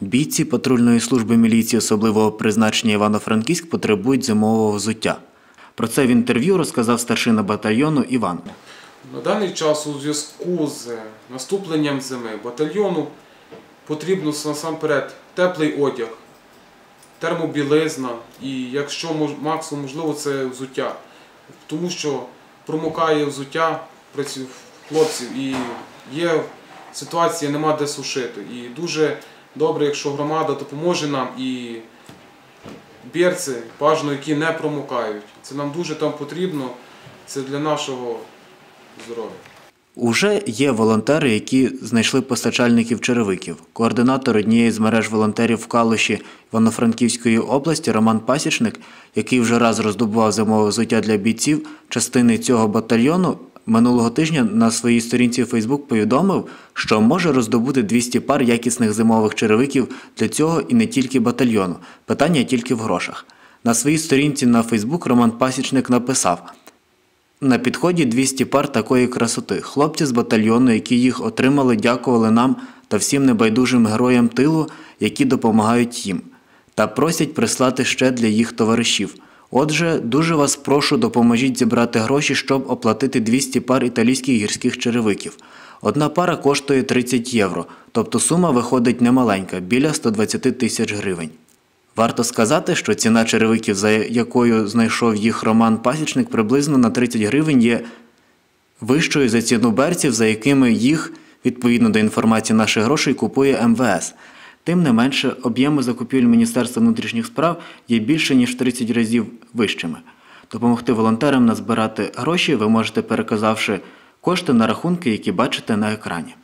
Бійці патрульної служби міліції особливого призначення Івано-Франківськ потребують зимового взуття. Про це в інтерв'ю розказав старшина батальйону Іван. На даний час у зв'язку з наступленням зими батальйону потрібно насамперед теплий одяг, термобілизна і, якщо максимум можливо, це взуття. Тому що промокає взуття хлопців і є ситуація, нема де сушити. І дуже добре, якщо громада допоможе нам і берці, бажано, які не промокають. Це нам дуже там потрібно, це для нашого здоров'я. Уже є волонтери, які знайшли постачальників черевиків. Координатор однієї з мереж волонтерів в Калуші Івано-Франківської області Роман Пасічник, який вже раз роздобував зимове взуття для бійців частини цього батальйону, минулого тижня на своїй сторінці Фейсбук повідомив, що може роздобути 200 пар якісних зимових черевиків для цього і не тільки батальйону. Питання тільки в грошах. На своїй сторінці на Фейсбук Роман Пасічник написав. На підході 200 пар такої красоти. Хлопці з батальйону, які їх отримали, дякували нам та всім небайдужим героям тилу, які допомагають їм, та просять прислати ще для їх товаришів. Отже, дуже вас прошу, допоможіть зібрати гроші, щоб оплатити 200 пар італійських гірських черевиків. Одна пара коштує 30 євро, тобто сума виходить немаленька, біля 120 тисяч гривень. Варто сказати, що ціна черевиків, за якою знайшов їх Роман Пасічник, приблизно на 30 гривень є вищою за ціну берців, за якими їх, відповідно до інформації наших грошей, купує МВС. Тим не менше, об'єми закупівель Міністерства внутрішніх справ є більше ніж в 30 разів вищими. Допомогти волонтерам назбирати гроші ви можете переказавши кошти на рахунки, які бачите на екрані.